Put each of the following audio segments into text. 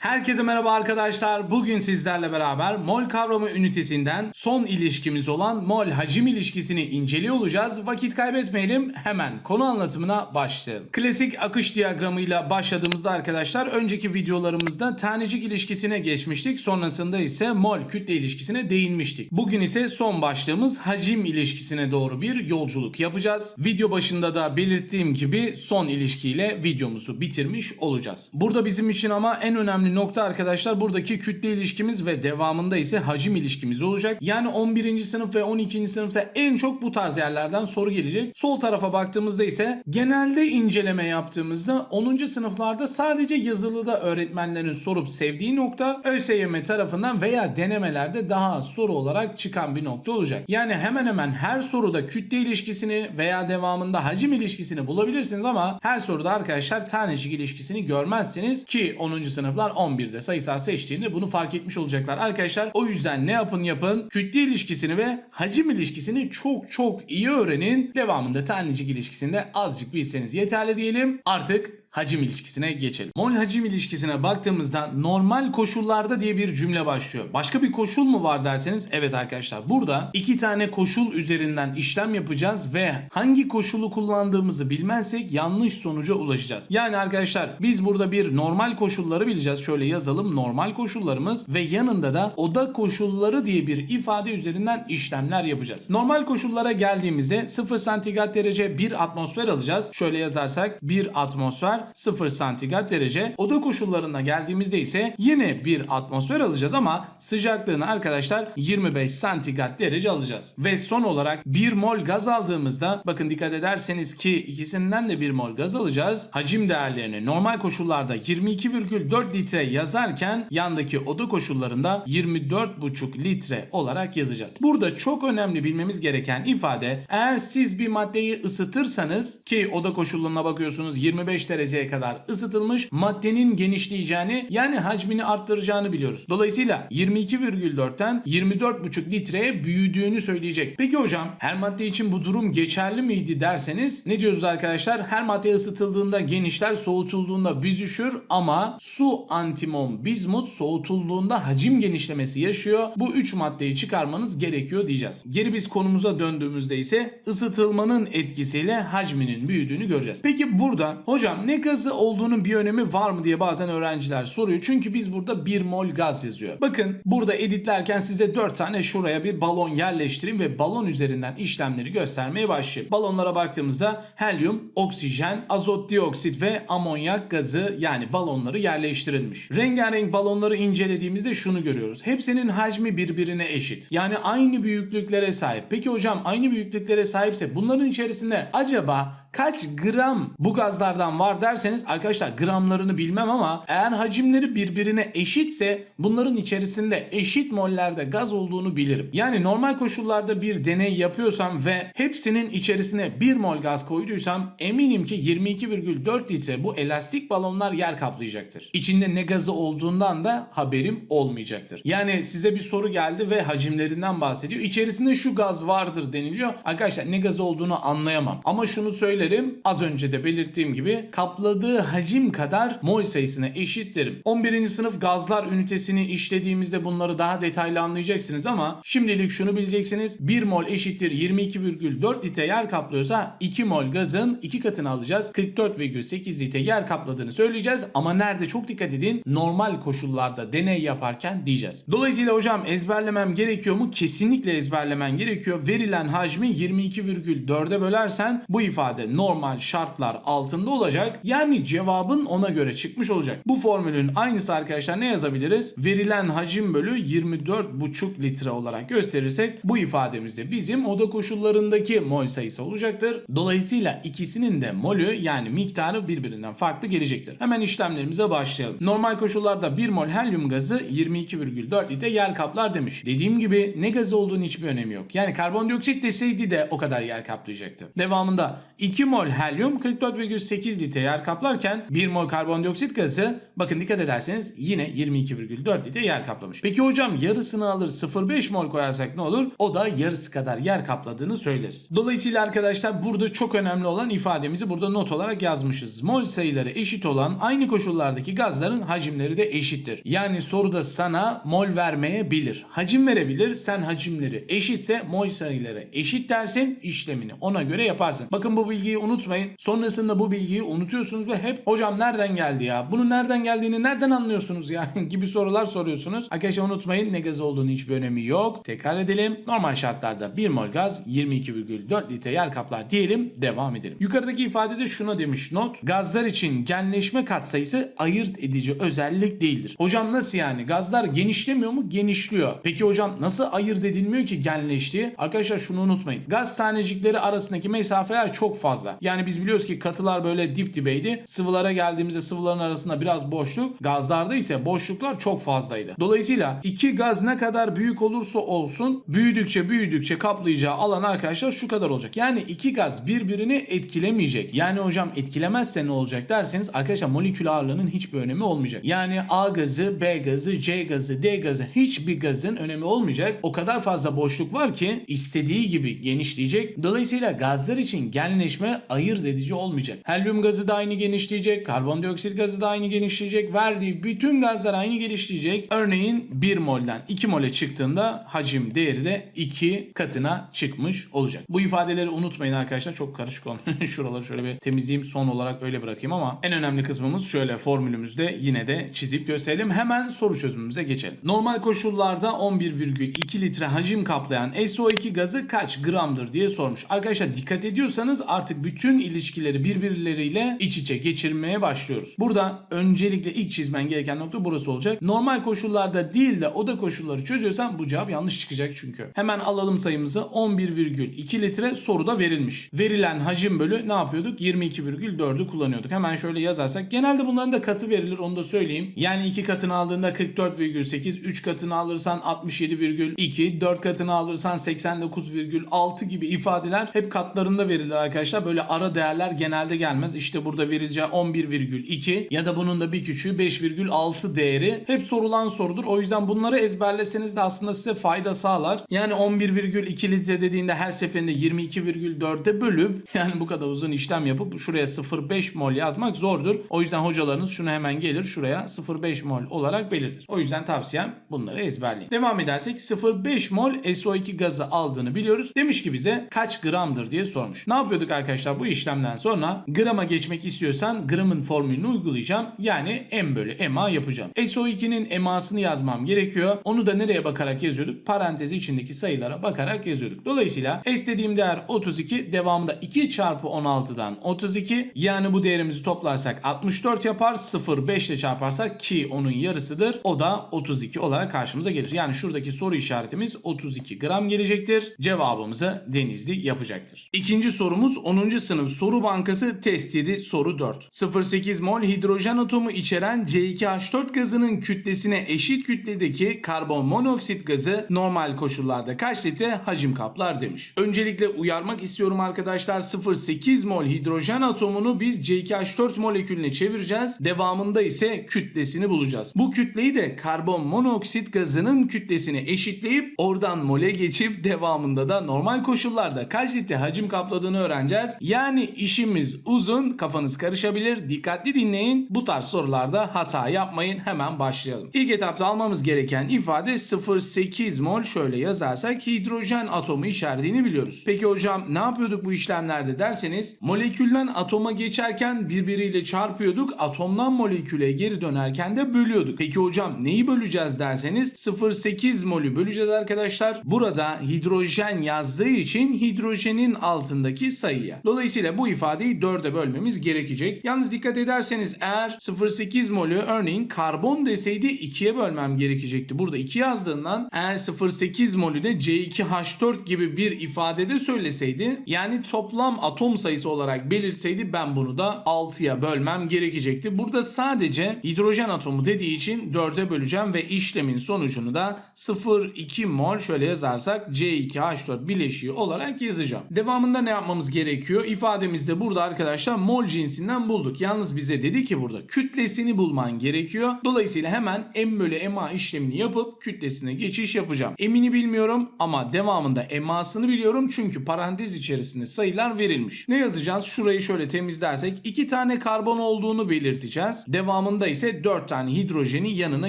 Herkese merhaba arkadaşlar. Bugün sizlerle beraber mol kavramı ünitesinden son ilişkimiz olan mol hacim ilişkisini inceliyor olacağız. Vakit kaybetmeyelim. Hemen konu anlatımına başlayalım. Klasik akış diyagramıyla başladığımızda arkadaşlar önceki videolarımızda tanecik ilişkisine geçmiştik. Sonrasında ise mol kütle ilişkisine değinmiştik. Bugün ise son başlığımız hacim ilişkisine doğru bir yolculuk yapacağız. Video başında da belirttiğim gibi son ilişkiyle videomuzu bitirmiş olacağız. Burada bizim için ama en önemli nokta arkadaşlar buradaki kütle ilişkimiz ve devamında ise hacim ilişkimiz olacak. Yani 11. sınıf ve 12. sınıfta en çok bu tarz yerlerden soru gelecek. Sol tarafa baktığımızda ise genelde inceleme yaptığımızda 10. sınıflarda sadece yazılıda öğretmenlerin sorup sevdiği nokta ÖSYM tarafından veya denemelerde daha soru olarak çıkan bir nokta olacak. Yani hemen hemen her soruda kütle ilişkisini veya devamında hacim ilişkisini bulabilirsiniz ama her soruda arkadaşlar tanecik ilişkisini görmezsiniz ki 10. sınıflar 11'de sayısal seçtiğinde bunu fark etmiş olacaklar. Arkadaşlar o yüzden ne yapın yapın kütle ilişkisini ve hacim ilişkisini çok çok iyi öğrenin. Devamında tanecik ilişkisinde azıcık bilseniz yeterli diyelim. Artık hacim ilişkisine geçelim. Mol hacim ilişkisine baktığımızda normal koşullarda diye bir cümle başlıyor. Başka bir koşul mu var derseniz evet arkadaşlar. Burada iki tane koşul üzerinden işlem yapacağız ve hangi koşulu kullandığımızı bilmezsek yanlış sonuca ulaşacağız. Yani arkadaşlar biz burada bir normal koşulları bileceğiz. Şöyle yazalım normal koşullarımız ve yanında da oda koşulları diye bir ifade üzerinden işlemler yapacağız. Normal koşullara geldiğimizde 0 santigrat derece 1 atmosfer alacağız. Şöyle yazarsak 1 atmosfer 0 santigrat derece. Oda koşullarına geldiğimizde ise yine bir atmosfer alacağız ama sıcaklığını arkadaşlar 25 santigrat derece alacağız. Ve son olarak 1 mol gaz aldığımızda bakın dikkat ederseniz ki ikisinden de 1 mol gaz alacağız. Hacim değerlerini normal koşullarda 22,4 litre yazarken yandaki oda koşullarında 24,5 litre olarak yazacağız. Burada çok önemli bilmemiz gereken ifade eğer siz bir maddeyi ısıtırsanız ki oda koşullarına bakıyorsunuz 25 dereceye kadar ısıtılmış maddenin genişleyeceğini yani hacmini arttıracağını biliyoruz. Dolayısıyla 22,4'ten 24,5 litreye büyüdüğünü söyleyecek. Peki hocam her madde için bu durum geçerli miydi derseniz ne diyoruz arkadaşlar? Her madde ısıtıldığında genişler, soğutulduğunda büzüşür ama su antimon bizmut soğutulduğunda hacim genişlemesi yaşıyor. Bu 3 maddeyi çıkarmanız gerekiyor diyeceğiz. Geri biz konumuza döndüğümüzde ise ısıtılmanın etkisiyle hacminin büyüdüğünü göreceğiz. Peki burada hocam ne gazı olduğunun bir önemi var mı diye bazen öğrenciler soruyor. Çünkü biz burada 1 mol gaz yazıyor. Bakın burada editlerken size 4 tane şuraya bir balon yerleştireyim ve balon üzerinden işlemleri göstermeye başlayayım. Balonlara baktığımızda helyum, oksijen, azot dioksit ve amonyak gazı yani balonları yerleştirilmiş. Rengarenk balonları incelediğimizde şunu görüyoruz. Hepsinin hacmi birbirine eşit. Yani aynı büyüklüklere sahip. Peki hocam aynı büyüklüklere sahipse bunların içerisinde acaba kaç gram bu gazlardan var derseniz arkadaşlar gramlarını bilmem ama eğer hacimleri birbirine eşitse bunların içerisinde eşit mollerde gaz olduğunu bilirim. Yani normal koşullarda bir deney yapıyorsam ve hepsinin içerisine 1 mol gaz koyduysam eminim ki 22,4 litre bu elastik balonlar yer kaplayacaktır. İçinde ne gazı olduğundan da haberim olmayacaktır. Yani size bir soru geldi ve hacimlerinden bahsediyor. İçerisinde şu gaz vardır deniliyor. Arkadaşlar ne gazı olduğunu anlayamam. Ama şunu söylerim. Az önce de belirttiğim gibi kapladığı hacim kadar mol sayısına eşit derim. 11. sınıf gazlar ünitesini işlediğimizde bunları daha detaylı anlayacaksınız ama şimdilik şunu bileceksiniz. 1 mol eşittir 22,4 litre yer kaplıyorsa 2 mol gazın 2 katını alacağız. 44,8 litre yer kapladığını söyleyeceğiz ama nerede çok dikkat edin normal koşullarda deney yaparken diyeceğiz. Dolayısıyla hocam ezberlemem gerekiyor mu? Kesinlikle ezberlemen gerekiyor. Verilen hacmi 22,4'e bölersen bu ifade normal şartlar altında olacak. Yani cevabın ona göre çıkmış olacak. Bu formülün aynısı arkadaşlar ne yazabiliriz? Verilen hacim bölü 24,5 litre olarak gösterirsek bu ifademizde bizim oda koşullarındaki mol sayısı olacaktır. Dolayısıyla ikisinin de molü yani miktarı birbirinden farklı gelecektir. Hemen işlemlerimize başlayalım. Normal koşullarda 1 mol helyum gazı 22,4 litre yer kaplar demiş. Dediğim gibi ne gazı olduğunu hiçbir önemi yok. Yani karbondioksit deseydi de o kadar yer kaplayacaktı. Devamında 2 mol helyum 44,8 litre yer yer kaplarken 1 mol karbondioksit gazı bakın dikkat ederseniz yine 22,4 litre yer kaplamış. Peki hocam yarısını alır 0,5 mol koyarsak ne olur? O da yarısı kadar yer kapladığını söyleriz. Dolayısıyla arkadaşlar burada çok önemli olan ifademizi burada not olarak yazmışız. Mol sayıları eşit olan aynı koşullardaki gazların hacimleri de eşittir. Yani soruda sana mol vermeyebilir. Hacim verebilir. Sen hacimleri eşitse mol sayıları eşit dersin. işlemini ona göre yaparsın. Bakın bu bilgiyi unutmayın. Sonrasında bu bilgiyi unutuyorsunuz ve hep hocam nereden geldi ya? Bunun nereden geldiğini nereden anlıyorsunuz ya? gibi sorular soruyorsunuz. Arkadaşlar unutmayın ne gaz olduğunu hiçbir önemi yok. Tekrar edelim. Normal şartlarda 1 mol gaz 22,4 litre yer kaplar diyelim. Devam edelim. Yukarıdaki ifadede şuna demiş not. Gazlar için genleşme katsayısı ayırt edici özellik değildir. Hocam nasıl yani? Gazlar genişlemiyor mu? Genişliyor. Peki hocam nasıl ayırt edilmiyor ki genleştiği? Arkadaşlar şunu unutmayın. Gaz tanecikleri arasındaki mesafeler çok fazla. Yani biz biliyoruz ki katılar böyle dip dibeydi. Sıvılara geldiğimizde sıvıların arasında biraz boşluk. Gazlarda ise boşluklar çok fazlaydı. Dolayısıyla iki gaz ne kadar büyük olursa olsun büyüdükçe büyüdükçe kaplayacağı alan arkadaşlar şu kadar olacak. Yani iki gaz birbirini etkilemeyecek. Yani hocam etkilemezse ne olacak derseniz arkadaşlar molekül ağırlığının hiçbir önemi olmayacak. Yani A gazı, B gazı, C gazı, D gazı hiçbir gazın önemi olmayacak. O kadar fazla boşluk var ki istediği gibi genişleyecek. Dolayısıyla gazlar için genleşme ayırt edici olmayacak. Helyum gazı da aynı genişleyecek. Karbondioksit gazı da aynı genişleyecek. Verdiği bütün gazlar aynı genişleyecek. Örneğin 1 molden 2 mole çıktığında hacim değeri de 2 katına çıkmış olacak. Bu ifadeleri unutmayın arkadaşlar. Çok karışık olmuyor. Şuraları şöyle bir temizleyeyim son olarak öyle bırakayım ama en önemli kısmımız şöyle formülümüzde yine de çizip gösterelim. Hemen soru çözümümüze geçelim. Normal koşullarda 11,2 litre hacim kaplayan SO2 gazı kaç gramdır diye sormuş. Arkadaşlar dikkat ediyorsanız artık bütün ilişkileri birbirleriyle iç içe geçirmeye başlıyoruz. Burada öncelikle ilk çizmen gereken nokta burası olacak. Normal koşullarda değil de oda koşulları çözüyorsan bu cevap yanlış çıkacak çünkü. Hemen alalım sayımızı 11,2 litre soruda verilmiş. Verilen hacim bölü ne yapıyorduk? 22,4'ü kullanıyorduk. Hemen şöyle yazarsak genelde bunların da katı verilir onu da söyleyeyim. Yani 2 katını aldığında 44,8, 3 katını alırsan 67,2, 4 katını alırsan 89,6 gibi ifadeler hep katlarında verilir arkadaşlar. Böyle ara değerler genelde gelmez. İşte burada verileceği 11,2 ya da bunun da bir küçüğü 5,6 değeri hep sorulan sorudur. O yüzden bunları ezberleseniz de aslında size fayda sağlar. Yani 11,2 litre dediğinde her seferinde 22,4'e bölüp yani bu kadar uzun işlem yapıp şuraya 0,5 mol yazmak zordur. O yüzden hocalarınız şunu hemen gelir şuraya 0,5 mol olarak belirtir. O yüzden tavsiyem bunları ezberleyin. Devam edersek 0,5 mol SO2 gazı aldığını biliyoruz. Demiş ki bize kaç gramdır diye sormuş. Ne yapıyorduk arkadaşlar bu işlemden sonra grama geçmek istiyorsan gramın formülünü uygulayacağım. Yani M bölü MA yapacağım. SO2'nin MA'sını yazmam gerekiyor. Onu da nereye bakarak yazıyorduk? Parantezi içindeki sayılara bakarak yazıyorduk. Dolayısıyla S dediğim değer 32 devamında 2 çarpı 16'dan 32 yani bu değerimizi toplarsak 64 yapar 0,5 ile çarparsak ki onun yarısıdır. O da 32 olarak karşımıza gelir. Yani şuradaki soru işaretimiz 32 gram gelecektir. Cevabımızı Denizli yapacaktır. İkinci sorumuz 10. sınıf soru bankası test 7 soru 4. 0,8 mol hidrojen atomu içeren C2H4 gazının kütlesine eşit kütledeki karbon monoksit gazı normal koşullarda kaç litre hacim kaplar demiş. Öncelikle uyarmak istiyorum arkadaşlar 0,8 mol hidrojen atomunu biz C2H4 molekülüne çevireceğiz. Devamında ise kütlesini bulacağız. Bu kütleyi de karbon monoksit gazının kütlesine eşitleyip oradan mole geçip devamında da normal koşullarda kaç litre hacim kapladığını öğreneceğiz. Yani işimiz uzun, kafanız karışabilir. Dikkatli dinleyin. Bu tarz sorularda hata yapmayın. Hemen başlayalım. İlk etapta almamız gereken ifade 0,8 mol şöyle yazarsak hidrojen atomu içerdiğini biliyoruz. Peki hocam ne yapıyorduk bu işlemlerde derseniz molekülden atoma geçerken birbiriyle çarpıyorduk. Atomdan moleküle geri dönerken de bölüyorduk. Peki hocam neyi böleceğiz derseniz 0,8 molü böleceğiz arkadaşlar. Burada hidrojen yazdığı için hidrojenin altındaki sayıya. Dolayısıyla bu ifadeyi 4'e bölmemiz gerekecek. Yalnız dikkat ederseniz eğer 0,8 molü örneğin karbon deseydi 2'ye bölmem gerekecekti. Burada 2 yazdığından eğer 0,8 molü de C2H4 gibi bir ifadede söyleseydi yani toplam atom sayısı olarak belirtseydi ben bunu da 6'ya bölmem gerekecekti. Burada sadece hidrojen atomu dediği için 4'e böleceğim ve işlemin sonucunu da 0,2 mol şöyle yazarsak C2H4 bileşiği olarak yazacağım. Devamında ne yapmamız gerekiyor? İfademizde burada arkadaşlar mol cinsinden bulduk. Yalnız bize dedi ki burada kütlesini bulman gerekiyor. Dolayısıyla hemen M bölü MA işlemini yapıp kütlesine geçiş yapacağım. Emini bilmiyorum ama devamında MA'sını biliyorum çünkü parantez içerisinde sayılar verilmiş. Ne yazacağız? Şurayı şöyle temizlersek iki tane karbon olduğunu belirteceğiz. Devamında ise 4 tane hidrojeni yanına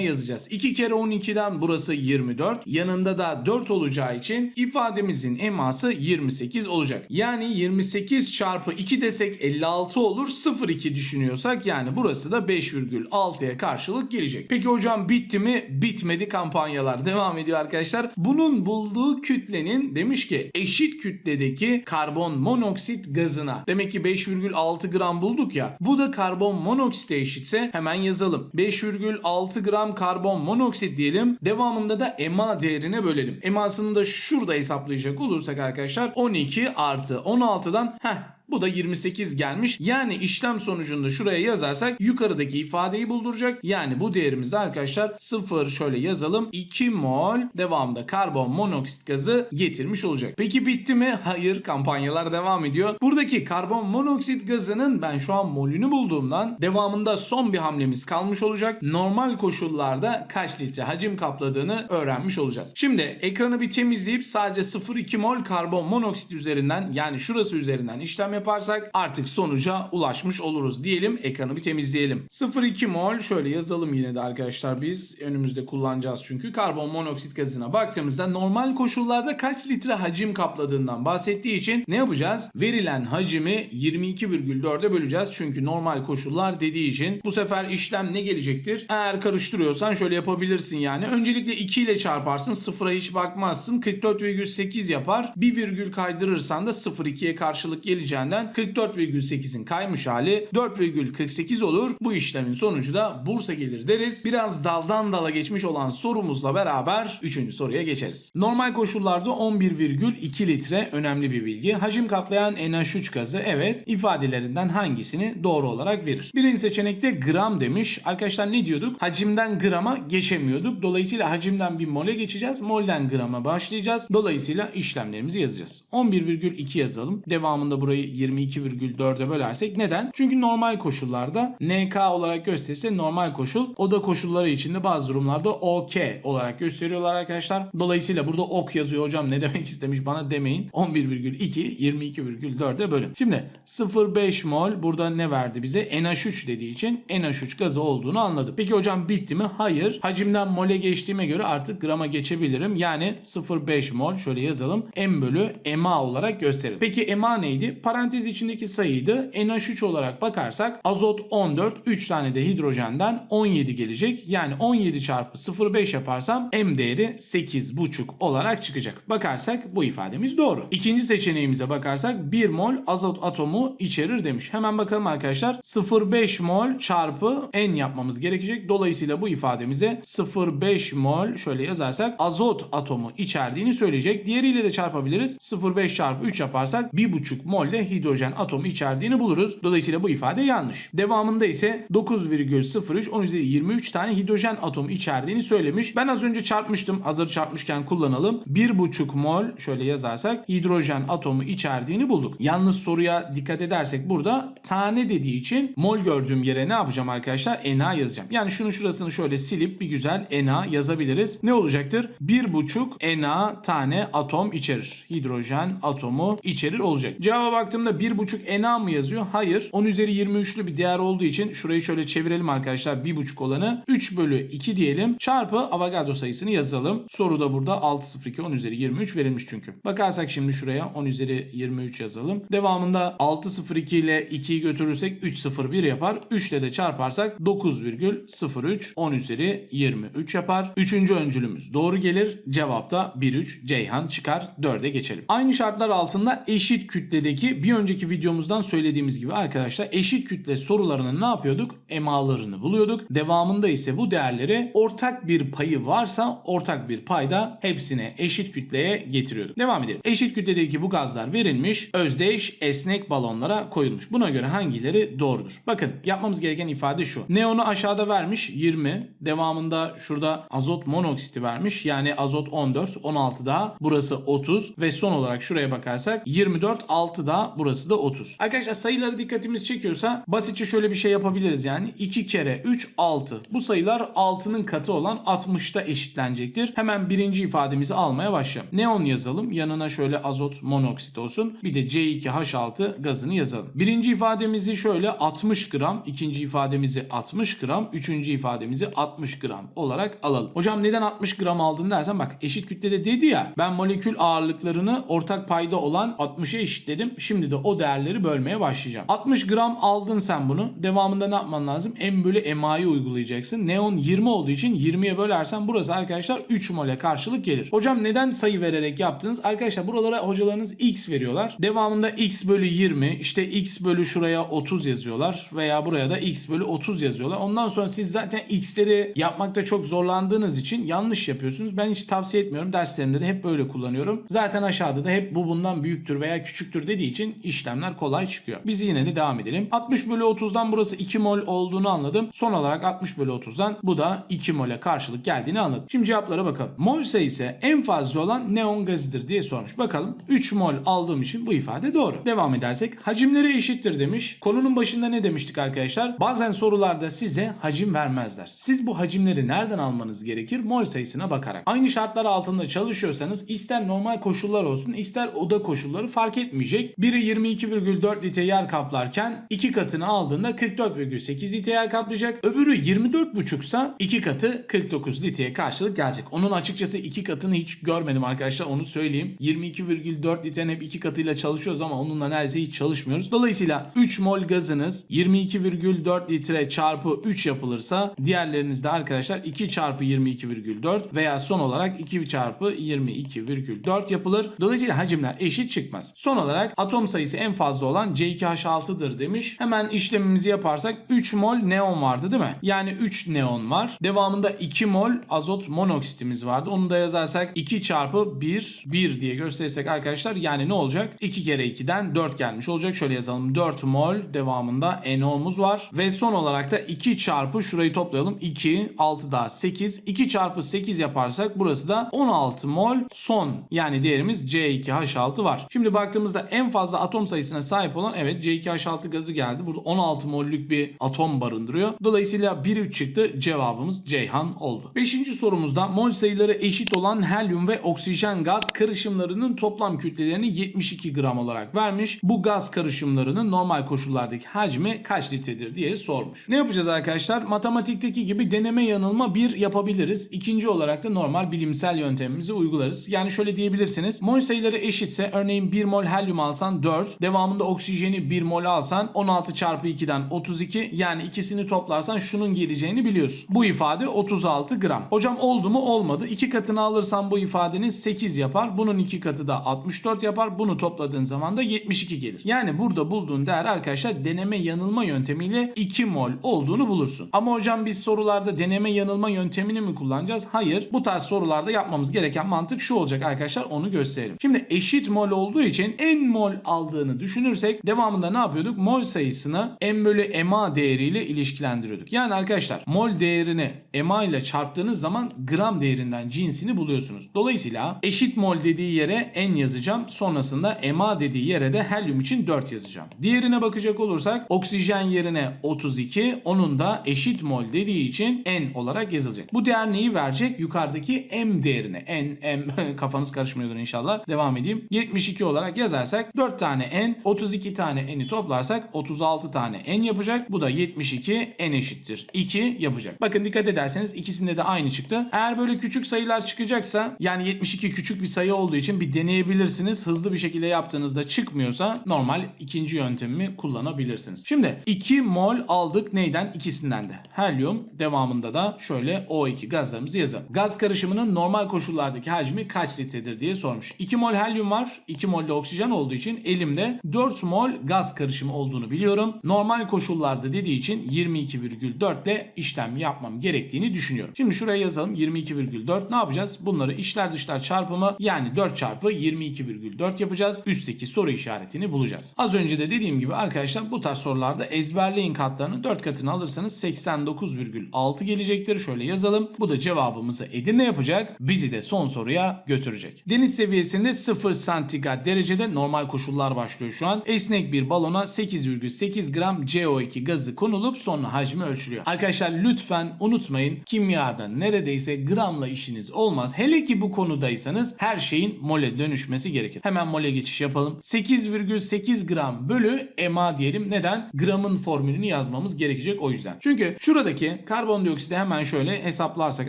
yazacağız. 2 kere 12'den burası 24. Yanında da 4 olacağı için ifademizin eması 28 olacak. Yani 28 çarpı 2 desek 56 olur. 0,2 düşünüyorsak yani burası da 5,6'ya karşılık gelecek. Peki hocam bitti mi? Bitmedi kampanyalar. Devam ediyor arkadaşlar. Bunun bulduğu kütlenin demiş ki eşit kütledeki karbon monoksit gazına. Demek ki 5,6 gram bulduk ya. Bu da karbon monoksite eşitse hemen yazalım. 5,6 gram karbon monoksit diyelim. Devamında da EMA değerine bölelim. EMA'sını da şurada hesaplayacak olursak arkadaşlar 12 artı 16'dan heh bu da 28 gelmiş. Yani işlem sonucunda şuraya yazarsak yukarıdaki ifadeyi bulduracak. Yani bu değerimizde arkadaşlar 0 şöyle yazalım. 2 mol devamında karbon monoksit gazı getirmiş olacak. Peki bitti mi? Hayır kampanyalar devam ediyor. Buradaki karbon monoksit gazının ben şu an molünü bulduğumdan devamında son bir hamlemiz kalmış olacak. Normal koşullarda kaç litre hacim kapladığını öğrenmiş olacağız. Şimdi ekranı bir temizleyip sadece 0,2 mol karbon monoksit üzerinden yani şurası üzerinden işlem yaparsak artık sonuca ulaşmış oluruz diyelim. Ekranı bir temizleyelim. 0,2 mol şöyle yazalım yine de arkadaşlar biz önümüzde kullanacağız çünkü karbon monoksit gazına baktığımızda normal koşullarda kaç litre hacim kapladığından bahsettiği için ne yapacağız? Verilen hacimi 22,4'e böleceğiz çünkü normal koşullar dediği için bu sefer işlem ne gelecektir? Eğer karıştırıyorsan şöyle yapabilirsin yani. Öncelikle 2 ile çarparsın sıfıra hiç bakmazsın 44,8 yapar. Bir virgül kaydırırsan da 0,2'ye karşılık geleceğinden 44,8'in kaymış hali 4,48 olur. Bu işlemin sonucu da Bursa gelir deriz. Biraz daldan dala geçmiş olan sorumuzla beraber 3. soruya geçeriz. Normal koşullarda 11,2 litre önemli bir bilgi. Hacim kaplayan NH3 gazı evet ifadelerinden hangisini doğru olarak verir? Birinci seçenekte gram demiş. Arkadaşlar ne diyorduk? Hacimden grama geçemiyorduk. Dolayısıyla hacimden bir mole geçeceğiz. Molden grama başlayacağız. Dolayısıyla işlemlerimizi yazacağız. 11,2 yazalım. Devamında burayı 22,4'e bölersek neden? Çünkü normal koşullarda NK olarak gösterirse normal koşul. Oda koşulları içinde bazı durumlarda OK olarak gösteriyorlar arkadaşlar. Dolayısıyla burada ok yazıyor hocam ne demek istemiş bana demeyin. 11,2 22,4'e bölün. Şimdi 0,5 mol burada ne verdi bize? NH3 dediği için NH3 gazı olduğunu anladım. Peki hocam bitti mi? Hayır. Hacimden mole geçtiğime göre artık grama geçebilirim. Yani 0,5 mol şöyle yazalım. M bölü MA olarak gösterelim. Peki MA neydi? Parantez içindeki sayıydı. NH3 olarak bakarsak azot 14, 3 tane de hidrojenden 17 gelecek. Yani 17 çarpı 0,5 yaparsam M değeri 8,5 olarak çıkacak. Bakarsak bu ifademiz doğru. İkinci seçeneğimize bakarsak 1 mol azot atomu içerir demiş. Hemen bakalım arkadaşlar. 0,5 mol çarpı N yapmamız gerekecek. Dolayısıyla bu ifademize 0,5 mol şöyle yazarsak azot atomu içerdiğini söyleyecek. Diğeriyle de çarpabiliriz. 0,5 çarpı 3 yaparsak 1,5 mol de hidrojen atomu içerdiğini buluruz. Dolayısıyla bu ifade yanlış. Devamında ise 9,03 10 üzeri 23 tane hidrojen atomu içerdiğini söylemiş. Ben az önce çarpmıştım. Hazır çarpmışken kullanalım. 1,5 mol şöyle yazarsak hidrojen atomu içerdiğini bulduk. Yalnız soruya dikkat edersek burada tane dediği için mol gördüğüm yere ne yapacağım arkadaşlar? Na yazacağım. Yani şunun şurasını şöyle silip bir güzel Na yazabiliriz. Ne olacaktır? 1,5 Na tane atom içerir. Hidrojen atomu içerir olacak. Cevaba baktığımda 1,5 Na mı yazıyor? Hayır. 10 üzeri 23'lü bir değer olduğu için şurayı şöyle çevirelim arkadaşlar. 1,5 olanı 3 bölü 2 diyelim. Çarpı Avogadro sayısını yazalım. Soruda burada 6,02 10 üzeri 23 verilmiş çünkü. Bakarsak şimdi şuraya 10 üzeri 23 yazalım. Devamında 6,02 ile 2'yi götürürsek 3,01 yapar. 3 ile de çarparsak 9,03 10 üzeri 23 yapar. Üçüncü öncülümüz doğru gelir. Cevapta 1,3 Ceyhan çıkar. 4'e geçelim. Aynı şartlar altında eşit kütledeki bir önceki videomuzdan söylediğimiz gibi arkadaşlar eşit kütle sorularının ne yapıyorduk? Emalarını buluyorduk. Devamında ise bu değerleri ortak bir payı varsa ortak bir payda hepsine eşit kütleye getiriyorduk. Devam edelim. Eşit kütledeki bu gazlar verilmiş, özdeş esnek balonlara koyulmuş. Buna göre hangileri doğrudur? Bakın yapmamız gereken ifade şu. Neonu aşağıda vermiş 20. Devamında şurada azot monoksiti vermiş. Yani azot 14, 16 daha. Burası 30 ve son olarak şuraya bakarsak 24, 6 daha. Burası da 30. Arkadaşlar sayıları dikkatimiz çekiyorsa basitçe şöyle bir şey yapabiliriz yani. 2 kere 3 6. Bu sayılar 6'nın katı olan 60'ta eşitlenecektir. Hemen birinci ifademizi almaya başlayalım. Neon yazalım. Yanına şöyle azot monoksit olsun. Bir de C2H6 gazını yazalım. Birinci ifademizi şöyle 60 gram. ikinci ifademizi 60 gram. Üçüncü ifademizi 60 gram olarak alalım. Hocam neden 60 gram aldın dersen bak eşit kütlede dedi ya ben molekül ağırlıklarını ortak payda olan 60'a eşitledim. Şimdi de o değerleri bölmeye başlayacağım. 60 gram aldın sen bunu. Devamında ne yapman lazım? M bölü MA'yı uygulayacaksın. Neon 20 olduğu için 20'ye bölersen burası arkadaşlar 3 mole karşılık gelir. Hocam neden sayı vererek yaptınız? Arkadaşlar buralara hocalarınız x veriyorlar. Devamında x bölü 20 işte x bölü şuraya 30 yazıyorlar veya buraya da x bölü 30 yazıyorlar. Ondan sonra siz zaten x'leri yapmakta çok zorlandığınız için yanlış yapıyorsunuz. Ben hiç tavsiye etmiyorum. Derslerimde de hep böyle kullanıyorum. Zaten aşağıda da hep bu bundan büyüktür veya küçüktür dediği için işlemler kolay çıkıyor. Biz yine de devam edelim. 60 bölü 30'dan burası 2 mol olduğunu anladım. Son olarak 60 bölü 30'dan bu da 2 mole karşılık geldiğini anladım. Şimdi cevaplara bakalım. Mol sayısı en fazla olan neon gazıdır diye sormuş. Bakalım 3 mol aldığım için bu ifade doğru. Devam edersek hacimleri eşittir demiş. Konunun başında ne demiştik arkadaşlar? Bazen sorularda size hacim vermezler. Siz bu hacimleri nereden almanız gerekir? Mol sayısına bakarak. Aynı şartlar altında çalışıyorsanız ister normal koşullar olsun ister oda koşulları fark etmeyecek. Biri 22,4 litre yer kaplarken iki katını aldığında 44,8 litre yer kaplayacak. Öbürü 24,5 ise iki katı 49 litreye karşılık gelecek. Onun açıkçası iki katını hiç görmedim arkadaşlar onu söyleyeyim. 22,4 litrenin hep iki katıyla çalışıyoruz ama onunla neredeyse hiç çalışmıyoruz. Dolayısıyla 3 mol gazınız 22,4 litre çarpı 3 yapılırsa diğerlerinizde arkadaşlar 2 çarpı 22,4 veya son olarak 2 çarpı 22,4 yapılır. Dolayısıyla hacimler eşit çıkmaz. Son olarak atom sayısı en fazla olan C2H6'dır demiş. Hemen işlemimizi yaparsak 3 mol neon vardı değil mi? Yani 3 neon var. Devamında 2 mol azot monoksitimiz vardı. Onu da yazarsak 2 çarpı 1 1 diye gösterirsek arkadaşlar yani ne olacak? 2 kere 2'den 4 gelmiş olacak. Şöyle yazalım. 4 mol devamında NO'muz var. Ve son olarak da 2 çarpı şurayı toplayalım. 2 6 daha 8. 2 çarpı 8 yaparsak burası da 16 mol son yani değerimiz C2H6 var. Şimdi baktığımızda en fazla atom sayısına sahip olan evet C2H6 gazı geldi. Burada 16 mollük bir atom barındırıyor. Dolayısıyla 1-3 çıktı. Cevabımız Ceyhan oldu. Beşinci sorumuzda mol sayıları eşit olan helyum ve oksijen gaz karışımlarının toplam kütlelerini 72 gram olarak vermiş. Bu gaz karışımlarının normal koşullardaki hacmi kaç litredir diye sormuş. Ne yapacağız arkadaşlar? Matematikteki gibi deneme yanılma bir yapabiliriz. İkinci olarak da normal bilimsel yöntemimizi uygularız. Yani şöyle diyebilirsiniz. Mol sayıları eşitse örneğin 1 mol helyum alsan 4. Devamında oksijeni 1 mol alsan 16 çarpı 2'den 32. Yani ikisini toplarsan şunun geleceğini biliyorsun. Bu ifade 36 gram. Hocam oldu mu? Olmadı. 2 katını alırsan bu ifadenin 8 yapar. Bunun 2 katı da 64 yapar. Bunu topladığın zaman da 72 gelir. Yani burada bulduğun değer arkadaşlar deneme yanılma yöntemiyle 2 mol olduğunu bulursun. Ama hocam biz sorularda deneme yanılma yöntemini mi kullanacağız? Hayır. Bu tarz sorularda yapmamız gereken mantık şu olacak arkadaşlar onu gösterelim. Şimdi eşit mol olduğu için en mol aldığını düşünürsek devamında ne yapıyorduk? Mol sayısını m bölü ma değeriyle ilişkilendiriyorduk. Yani arkadaşlar mol değerini ma ile çarptığınız zaman gram değerinden cinsini buluyorsunuz. Dolayısıyla eşit mol dediği yere n yazacağım. Sonrasında ma dediği yere de helyum için 4 yazacağım. Diğerine bakacak olursak oksijen yerine 32 onun da eşit mol dediği için n olarak yazılacak. Bu değer neyi verecek? Yukarıdaki m değerine. n, m kafanız karışmıyordur inşallah. Devam edeyim. 72 olarak yazarsak 4 tane n 32 tane n'i toplarsak 36 tane n yapacak. Bu da 72 n eşittir 2 yapacak. Bakın dikkat ederseniz ikisinde de aynı çıktı. Eğer böyle küçük sayılar çıkacaksa yani 72 küçük bir sayı olduğu için bir deneyebilirsiniz. Hızlı bir şekilde yaptığınızda çıkmıyorsa normal ikinci yöntemimi kullanabilirsiniz. Şimdi 2 mol aldık neyden? İkisinden de. Helyum devamında da şöyle O2 gazlarımızı yazalım. Gaz karışımının normal koşullardaki hacmi kaç litredir diye sormuş. 2 mol helyum var. 2 mol de oksijen olduğu için elimde 4 mol gaz karışımı olduğunu biliyorum. Normal koşullarda dediği için 22,4 ile işlem yapmam gerektiğini düşünüyorum. Şimdi şuraya yazalım 22,4 ne yapacağız? Bunları içler dışlar çarpımı yani 4 çarpı 22,4 yapacağız. Üstteki soru işaretini bulacağız. Az önce de dediğim gibi arkadaşlar bu tarz sorularda ezberleyin katlarını 4 katını alırsanız 89,6 gelecektir. Şöyle yazalım. Bu da cevabımızı Edirne yapacak. Bizi de son soruya götürecek. Deniz seviyesinde 0 santigrat derecede normal koşullar balonlar başlıyor şu an. Esnek bir balona 8,8 gram CO2 gazı konulup sonra hacmi ölçülüyor. Arkadaşlar lütfen unutmayın kimyada neredeyse gramla işiniz olmaz. Hele ki bu konudaysanız her şeyin mole dönüşmesi gerekir. Hemen mole geçiş yapalım. 8,8 gram bölü MA diyelim. Neden? Gramın formülünü yazmamız gerekecek o yüzden. Çünkü şuradaki karbondioksiti hemen şöyle hesaplarsak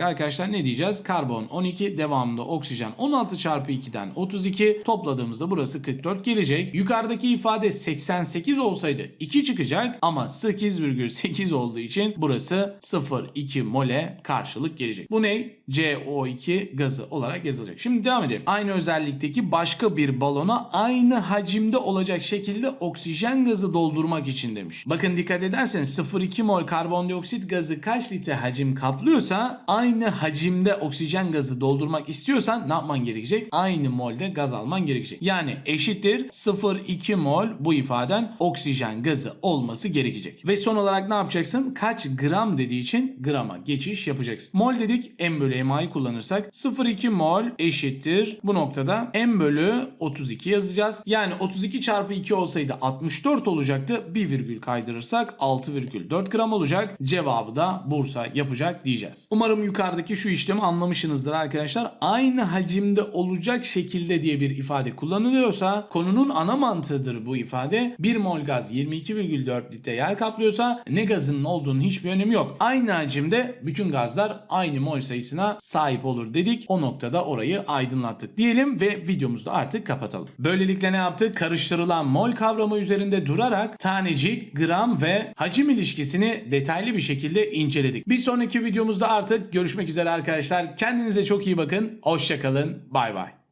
arkadaşlar ne diyeceğiz? Karbon 12 devamında oksijen 16 çarpı 2'den 32 topladığımızda burası 44 gelecek. Yukarıdaki ifade 88 olsaydı 2 çıkacak ama 8,8 olduğu için burası 0,2 mole karşılık gelecek. Bu ne? CO2 gazı olarak yazılacak. Şimdi devam edelim. Aynı özellikteki başka bir balona aynı hacimde olacak şekilde oksijen gazı doldurmak için demiş. Bakın dikkat ederseniz 0,2 mol karbondioksit gazı kaç litre hacim kaplıyorsa aynı hacimde oksijen gazı doldurmak istiyorsan ne yapman gerekecek? Aynı molde gaz alman gerekecek. Yani eşittir 0,2 mol bu ifaden oksijen gazı olması gerekecek. Ve son olarak ne yapacaksın? Kaç gram dediği için grama geçiş yapacaksın. Mol dedik m bölü MA'yı kullanırsak 0,2 mol eşittir. Bu noktada m bölü 32 yazacağız. Yani 32 çarpı 2 olsaydı 64 olacaktı. Bir virgül kaydırırsak 6,4 gram olacak. Cevabı da Bursa yapacak diyeceğiz. Umarım yukarıdaki şu işlemi anlamışsınızdır arkadaşlar. Aynı hacimde olacak şekilde diye bir ifade kullanılıyorsa konunun ana mantığıdır bu ifade. 1 mol gaz 22,4 litre yer kaplıyorsa ne gazının olduğunun hiçbir önemi yok. Aynı hacimde bütün gazlar aynı mol sayısına sahip olur dedik. O noktada orayı aydınlattık diyelim ve videomuzu da artık kapatalım. Böylelikle ne yaptık? Karıştırılan mol kavramı üzerinde durarak tanecik, gram ve hacim ilişkisini detaylı bir şekilde inceledik. Bir sonraki videomuzda artık görüşmek üzere arkadaşlar. Kendinize çok iyi bakın. Hoşçakalın. Bay bay.